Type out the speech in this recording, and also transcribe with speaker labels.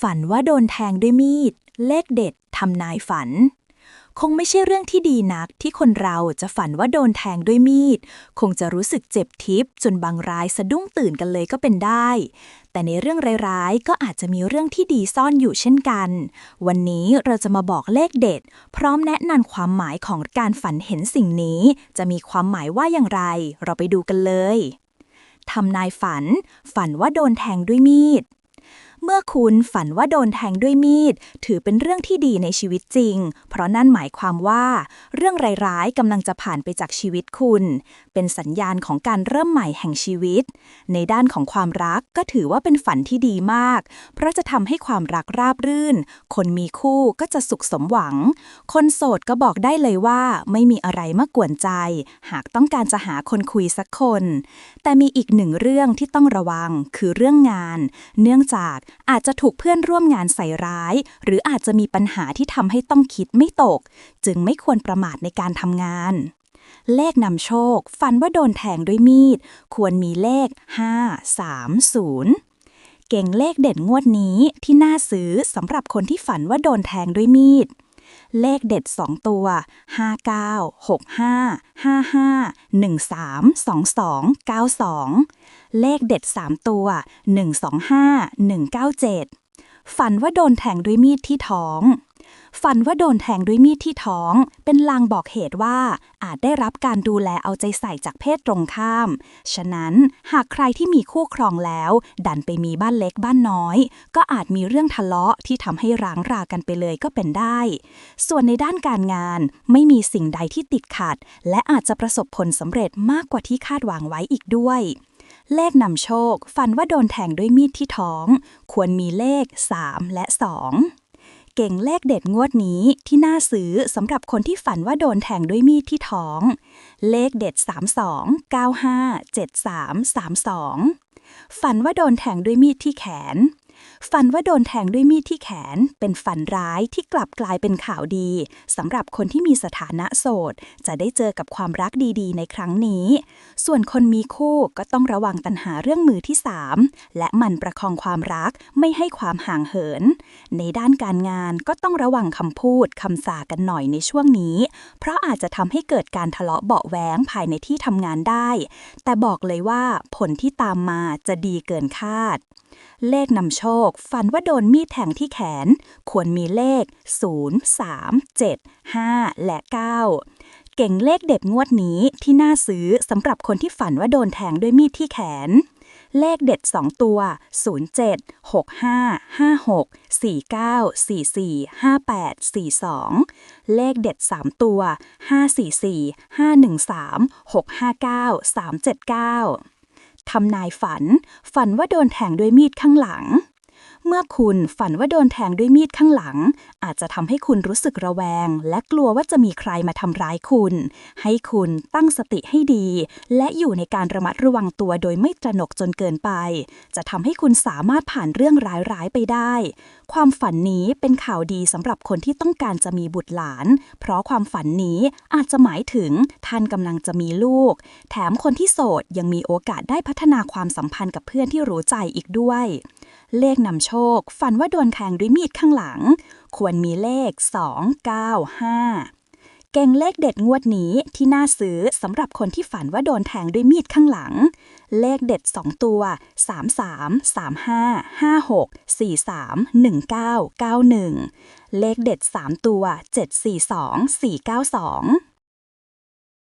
Speaker 1: ฝันว่าโดนแทงด้วยมีด เลขเด็ดทำนายฝัน คงไม่ใช่เรื่องที่ดีนักที่คนเราจะฝันว่าโดนแทงด้วยมีด คงจะรู้สึกเจ็บทิพจนบางรายสะดุ้งตื่นกันเลยก็เป็นได้ แต่ในเรื่องร้ายๆก็อาจจะมีเรื่องที่ดีซ่อนอยู่เช่นกัน วันนี้เราจะมาบอกเลขเด็ด พร้อมแนะนำความหมายของการฝันเห็นสิ่งนี้ จะมีความหมายว่าอย่างไร เราไปดูกันเลยทำนายฝัน ฝันว่าโดนแทงด้วยมีด เมื่อคุณฝันว่าโดนแทงด้วยมีด ถือเป็นเรื่องที่ดีในชีวิตจริง เพราะนั่นหมายความว่า เรื่องร้ายๆกำลังจะผ่านไปจากชีวิตคุณ เป็นสัญญาณของการเริ่มใหม่แห่งชีวิต ในด้านของความรักก็ถือว่าเป็นฝันที่ดีมาก เพราะจะทำให้ความรักราบรื่น คนมีคู่ก็จะสุขสมหวัง คนโสดก็บอกได้เลยว่า ไม่มีอะไรมากวนใจ หากต้องการจะหาคนคุยสักคน แต่มีอีกหนึ่งเรื่องที่ต้องระวังคือเรื่องงาน เนื่องจากอาจจะถูกเพื่อนร่วมงานใส่ร้าย หรืออาจจะมีปัญหาที่ทำให้ต้องคิดไม่ตก จึงไม่ควรประมาทในการทำงาน เลขนำโชค ฝันว่าโดนแทงด้วยมีด ควรมีเลข 5 3 0เก่งเลขเด่นงวดนี้ที่น่าซื้อสำหรับคนที่ฝันว่าโดนแทงด้วยมีด เลขเด็ด 2 ตัว 59 65 55 13 22 92 เลขเด็ด 3 ตัว 125 197 ฝันว่าโดนแทงด้วยมีดที่ท้อง ฝันว่าโดนแทงด้วยมีดที่ท้อง เป็นลางบอกเหตุว่าอาจได้รับการดูแลเอาใจใส่จากเพศตรงข้าม ฉะนั้นหากใครที่มีคู่ครองแล้ว ดันไปมีบ้านเล็กบ้านน้อย ก็อาจมีเรื่องทะเลาะที่ทำให้ร้างรากันไปเลยก็เป็นได้ ส่วนในด้านการงานไม่มีสิ่งใดที่ติดขัด และอาจจะประสบผลสำเร็จมากกว่าที่คาดหวังไว้อีกด้วย เลขนำโชค ฝันว่าโดนแทงด้วยมีดที่ท้อง ควรมีเลข 3 และ 2 เก่งเลขเด็ดงวดนี้ที่น่าซื้อสำหรับคนที่ฝันว่าโดนแทงด้วยมีดที่ท้อง เลขเด็ด 32 95 73 32 ฝันว่าโดนแทงด้วยมีดที่แขน ฝันว่าโดนแทงด้วยมีดที่แขน เป็นฝันร้ายที่กลับกลายเป็นข่าวดีสำหรับคนที่มีสถานะโสด จะได้เจอกับความรักดีๆ ในครั้งนี้ ส่วนคนมีคู่ก็ต้องระวังปัญหาเรื่องมือที่ 3 และมันประคองความรักไม่ให้ความห่างเหิน ในด้านการงานก็ต้องระวังคำพูดคำสากันหน่อยในช่วงนี้ เพราะอาจจะทำให้เกิดการทะเลาะเบาะแว้งภายในที่ทำงานได้ แต่บอกเลยว่าผลที่ตามมาจะดีเกินคาด เลขนำโชค ฝันว่าโดนมีดแทงที่แขน ควรมีเลข 0 3 7 5 และ 9 เก่งเลขเด็ดงวดนี้ที่น่าซื้อสำหรับคนที่ฝันว่าโดนแทงด้วยมีดที่แขน เลขเด็ด 2 ตัว 07 65 56 49 44 58 42 เลขเด็ด 3 ตัว 544 513 659 379 ทำนายฝัน ฝันว่าโดนแทงด้วยมีดข้างหลัง เมื่อคุณฝันว่าโดนแทงด้วยมีดข้างหลัง อาจจะทำให้คุณรู้สึกระแวง และกลัวว่าจะมีใครมาทำร้ายคุณ ให้คุณตั้งสติให้ดี และอยู่ในการระมัดระวังตัวโดยไม่ตระหนกจนเกินไป จะทำให้คุณสามารถผ่านเรื่องร้ายๆไปได้ ความฝันนี้เป็นข่าวดีสำหรับคนที่ต้องการจะมีบุตรหลาน เพราะความฝันนี้อาจจะหมายถึงท่านกำลังจะมีลูก แถมคนที่โสดยังมีโอกาสได้พัฒนาความสัมพันธ์กับเพื่อนที่รู้ใจอีกด้วย เลขนำโชค ฝันว่าโดนแทงด้วยมีดข้างหลัง ควรมีเลข 2 9 5 เก่งเลขเด็ดงวดนี้ที่น่าซื้อสำหรับคนที่ฝันว่าโดนแทงด้วยมีดข้างหลัง เลขเด็ด 2 ตัว 33 35 56 43 19 91 เลขเด็ด 3 ตัว 742 492